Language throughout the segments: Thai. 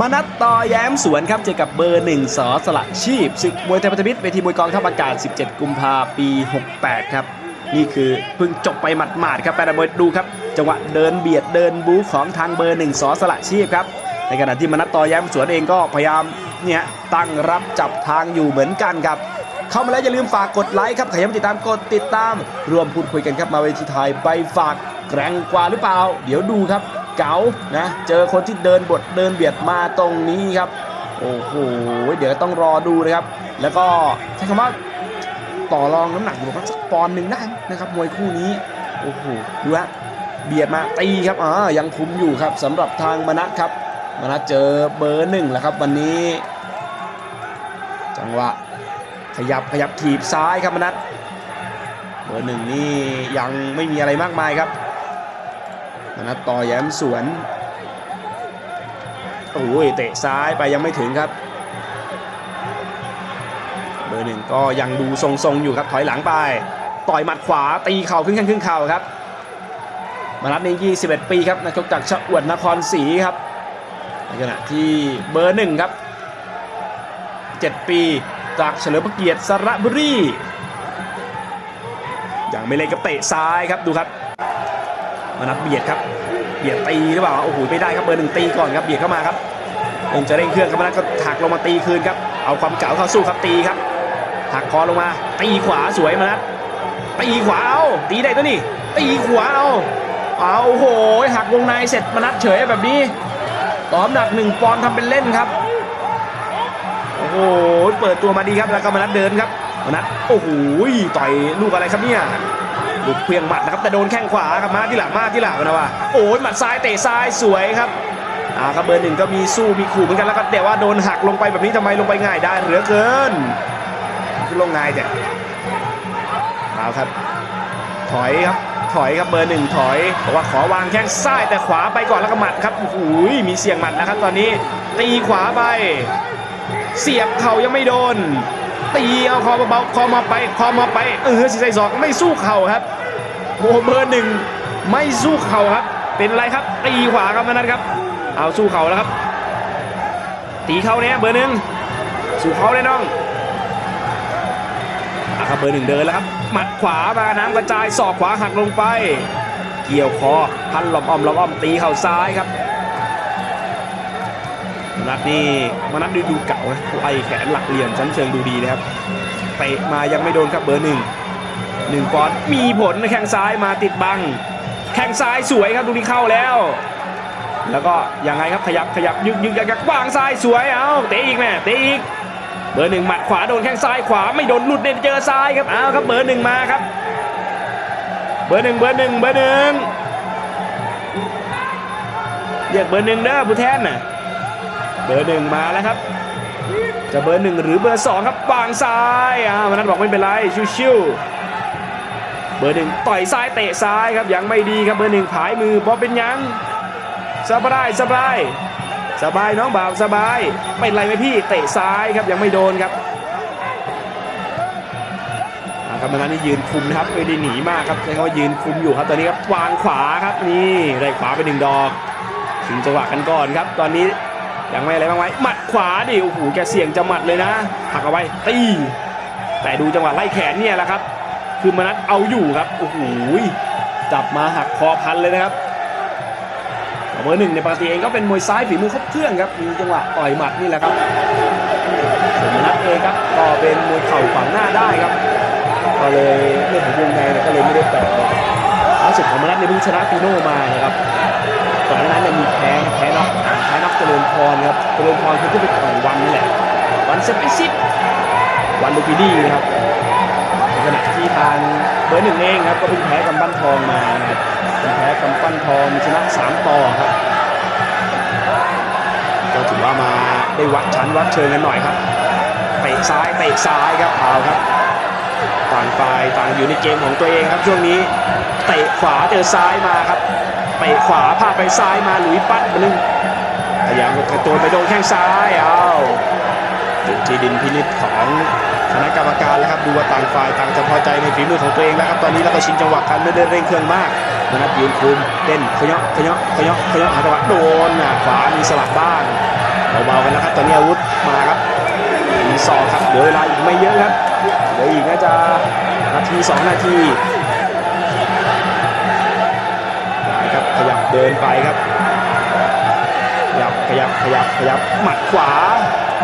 มนัดต่อแย้มสวนครับเจอกับเบอร์หนึ่งสอสละชีพศึกมวยไทยพัฒนิตเวทีมวยกองทัพอากาศ 17 กุมภาปี 68 ครับ นี่คือเพิ่งจบไปหมาดๆครับแฟนมวยดูครับ จังหวะเดินเบียดเดินบู๊ของทางเบอร์หนึ่งสอสละชีพครับในขณะที่มนัดต่อแย้มสวนเองก็พยายามเนี่ยตั้งรับจับทางอยู่เหมือนกันครับเข้ามาแล้วอย่าลืมฝากกดไลค์ครับใครยังไม่ติดตามกดติดตามรวมพูดคุยกันครับมาเวทีไทยใบฝากแกร่งกว่าหรือเปล่า เดี๋ยวดูครับ เก๋านะเจอคนที่เดินบทเดินเบียดมาตรงนี้ครับ โอ้โหเดี๋ยวต้องรอดูนะครับ แล้วก็ใช้คำว่าต่อรองน้ำหนักอยู่ประมาณสักปอนด์หนึ่งได้นะครับมวยคู่นี้โอ้โหดูฮะเบียดมาตีครับอ่ายังคุมอยู่ครับสำหรับทางมนัสครับมนัสเจอเบอร์หนึ่งแล้วครับวันนี้ จังหวะขยับขยับถีบซ้ายครับมนัทเบอร์หนึ่งนี่ยังไม่มีอะไรมากมายครับ มนัทต่อแย้มสวนโอ้ยเตะซ้ายไปยังไม่ถึงครับ เบอร์หนึ่งก็ยังดูทรงๆอยู่ครับถอยหลังไป ต่อยหมัดขวาตีเข่าขึ้นข้างขึ้นเข่าครับมนัทนี่21 ปีครับนักชกจากชะอวดนครศรีครับในขณะที่เบอร์หนึ่งครับ 7 ปีจากเฉลิมพระเกียรติสระบุรีอย่างไม่เล่นกับเตะซ้ายครับดูครับ มนัดเบียดครับ เบียดตีหรือเปล่า โอ้โหไม่ได้ครับเบอร์หนึ่งตีก่อนครับ เบียดเข้ามาครับเริ่มจะเร่งเครื่องครับมนัดก็ถักลงมาตีคืนครับ เอาความเก๋าเข้าสู้ครับตีครับ ถักคอลงมา ตีขวาสวยมานัดตีขวาเอาตีได้ตัวนี่ตีขวาเอาเอาโอ้โหหักวงในเสร็จมานัดเฉยแบบนี้ต่อน้ำหนักหนึ่งปอนทำเป็นเล่นครับ โอ้โห เปิดตัวมาดีครับ แล้วก็มานัดเดินครับมานัดโอ้โห ต่อยลูกอะไรครับเนี่ย ลูกเพียงหมัดนะครับแต่โดนแข้งขวาครับมาที่หลังมาที่หลังนะว่าโอ้ยหมัดซ้ายเตะซ้ายสวยครับอ่าครับเบอร์หนึ่งก็มีสู้มีขู่เหมือนกันแล้วก็แต่ว่าโดนหักลงไปแบบนี้ทำไมลงไปง่ายได้เหลือเกินลงง่ายแต่เอาครับ ถอยครับถอยครับเบอร์หนึ่งถอยบอกว่าขอวางแข้งซ้ายแต่ขวาไปก่อนแล้วก็หมัดครับโอ้โหมีเสียงหมัดนะครับ ตอนนี้ตีขวาไป เสียบเข่ายังไม่โดน ตีเอาคอเบาๆคอมาไปคอมาไป เออสีใส่ศอกไม่สู้เข่าครับโอ้เบอร์หนึ่งไม่สู้เข่าครับ เป็นไรครับตีขวาครับมานั้นครับ เอาสู้เข่าแล้วครับ ตีเข่าเนี่ยเบอร์หนึ่งสู้เข่าเลยน้องอะครับเบอร์หนึ่งเดินแล้วครับหมัดขวามาน้ำกระจายศอกขวาหักลงไป เกี่ยวคอพันหลอมอ้อมหลอมอ้อมตีเข่าซ้ายครับ นัดนี่มนัดดูดูเก่านะไอแขนหลักเหลี่ยมชั้นเชิงดูดีนะครับเตะมายังไม่โดนครับเบอร์หนึ่งหนึ่งปอนด์มีผลนะแข้งซ้ายมาติดบัง แข้งซ้ายสวยครับดูนี้เข้าแล้ว แล้วก็ยังไงครับขยับขยับยึกยึกยักยักวางซ้ายสวยเอาเตะอีกแม่เตะอีกเบอร์หนึ่งหมัดขวาโดนแข้งซ้ายขวาไม่โดนหลุดเด่นเจอซ้ายครับเอาครับเบอร์หนึ่งมาครับ เบอร์หนึ่งเบอร์หนึ่งเบอร์หนึ่งเรียกเบอร์หนึ่งเด้อผู้แทนน่ะ เบอร์หนึ่งมาแล้วครับ จะเบอร์หนึ่งหรือเบอร์สองครับวางซ้ายอ่ามันนั้นบอกไม่เป็นไรชิวๆเบอร์หนึ่งต่อยซ้ายเตะซ้ายครับยังไม่ดีครับเบอร์หนึ่งผายมือบอเป็นยังสบายสบายสบายน้องบ่าวสบายเป็นไรไหมพี่เตะซ้ายครับยังไม่โดนครับอ่าครับมันนั้นนี่ยืนคุมนะครับไม่ได้หนีมากครับใช้คำว่ายืนคุมอยู่ครับตอนนี้ครับวางขวาครับนี่ได้ขวาไปหนึ่งดอกถึงจังหวะกันก่อนครับ ตอนนี้ ยังไม่อะไรบ้างไหมหมัดขวาดิโอ้โหแกเสี่ยงจะหมัดเลยนะหักเอาไว้ตีแต่ดูจังหวะไล่แขนเนี่ยแหละครับ คือมนัดเอาอยู่ครับโอ้โหจับมาหักคอพันเลยนะครับเบอร์หนึ่งในปกติเองก็เป็นมวยซ้ายฝีมือครบเครื่องครับมีจังหวะต่อยหมัดนี่แหละครับส่วนมนัดเองครับก็เป็นมวยเข่าขวางหน้าได้ครับก็เลยเรื่องของวงในเนี่ยก็เลยไม่ได้แปลล่าสุดของมนัดในยเพิ่งชนะฟีโน่มานะครับก่อนหน้านั้นเนี่ยมีแพ้ พรครับเจริญพรคือที่ไปต่อยวันนี่แหละ วันสเปซิฟวันลูปิดีนะครับในขณะที่ทางเบอร์หนึ่งเองครับก็เพิ่งแพ้กำปั้นทองมานะครับแพ้กำปั้นทองชนะสามต่อครับก็ถือว่ามาได้วัดชั้นวัดเชิงกันหน่อยครับเตะซ้ายเตะซ้ายครับเอาครับต่างฝ่ายต่างอยู่ในเกมของตัวเองครับช่วงนี้เตะขวาเจอซ้ายมาครับเตะขวาพาไปซ้ายมาหลุยปัดมานึง ยายามกระโจนไปโดนแข้งซ้ายเอาจุดที่ดินพินิจของคณะกรรมการแล้วครับดูว่าต่างฝ่ายต่างจะพอใจในฝีมือของตัวเองแล้วครับตอนนี้แล้วก็ชิงจังหวะกันไม่ได้เร่งเครื่องมากนะครับยืนคุมเต้นขยาะขยาะขยาะขยาะหาจังหวะโดนหน้าขวามีสลับบ้างเบาๆกันแล้วครับตอนนี้อาวุธมาครับมีสองครับเหลือเวลาอีกไม่เยอะครับเหลืออีกน่าจะนาทีสองนาทีได้ครับขยับเดินไปครับ ขยับขยับขยับขยับหมัดขวา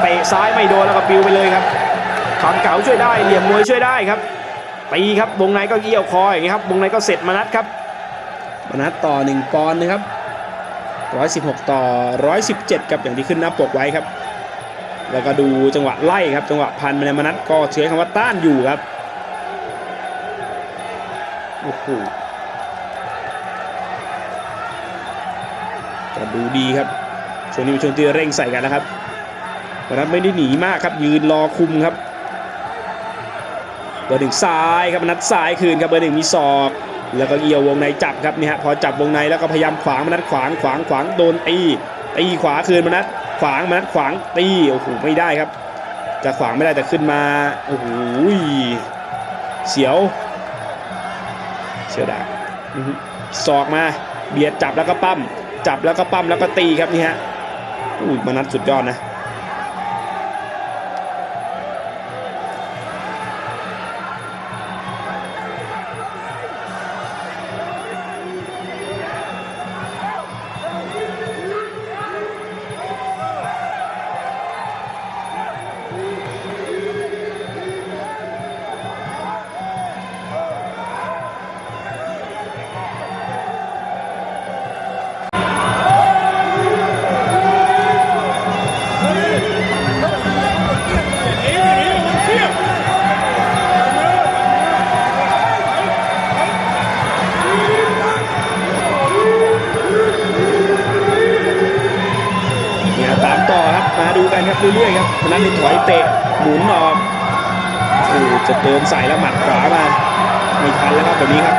เตะซ้ายไม่โดนแล้วก็ปิวไปเลยครับความเก๋าช่วยได้เหลี่ยมมวยช่วยได้ครับตีครับวงในก็เกี่ยวคออย่างนี้ครับวงในก็เสร็จมานัดครับมานัดต่อ 1 ปอนด์นะครับ116 ต่อ 117ครับอย่างที่ขึ้นหน้าปกไว้ครับ แล้วก็ดูจังหวะไล่ครับจังหวะพันมันมานัดก็เชื้อคำว่าต้านอยู่ครับโอ้โหก็ดูดีครับ ช่วงนี้เป็นช่วงที่เร่งใส่กันแล้วครับมานัดไม่ได้หนีมากครับยืนรอคุมครับเบอร์หนึ่งซ้ายครับนัดซ้ายคืนครับเบอร์หนึ่งมีศอกแล้วก็เอี่ยววงในจับครับนี่ฮะพอจับวงในแล้วก็พยายามขวางมนัดขวางขวางขวางโดนตีตีขวาคืนมนัดขวางมนัดขวางตีโอ้โหไม่ได้ครับ จะขวางไม่ได้แต่ขึ้นมาโอ้โหเสียว เสียวดาศอกมาเบียดจับแล้วก็ปั้มจับแล้วก็ปั้มแล้วก็ตีครับนี่ฮะ อุ้ยมนัดสุดยอดนะ มาดูกันครับเรื่อยๆครับวันนั้นถอยเตะหมุนออกจะเดินใส่แล้วหมัดขวามาไม่ทันแล้วครับแบบนี้ครับ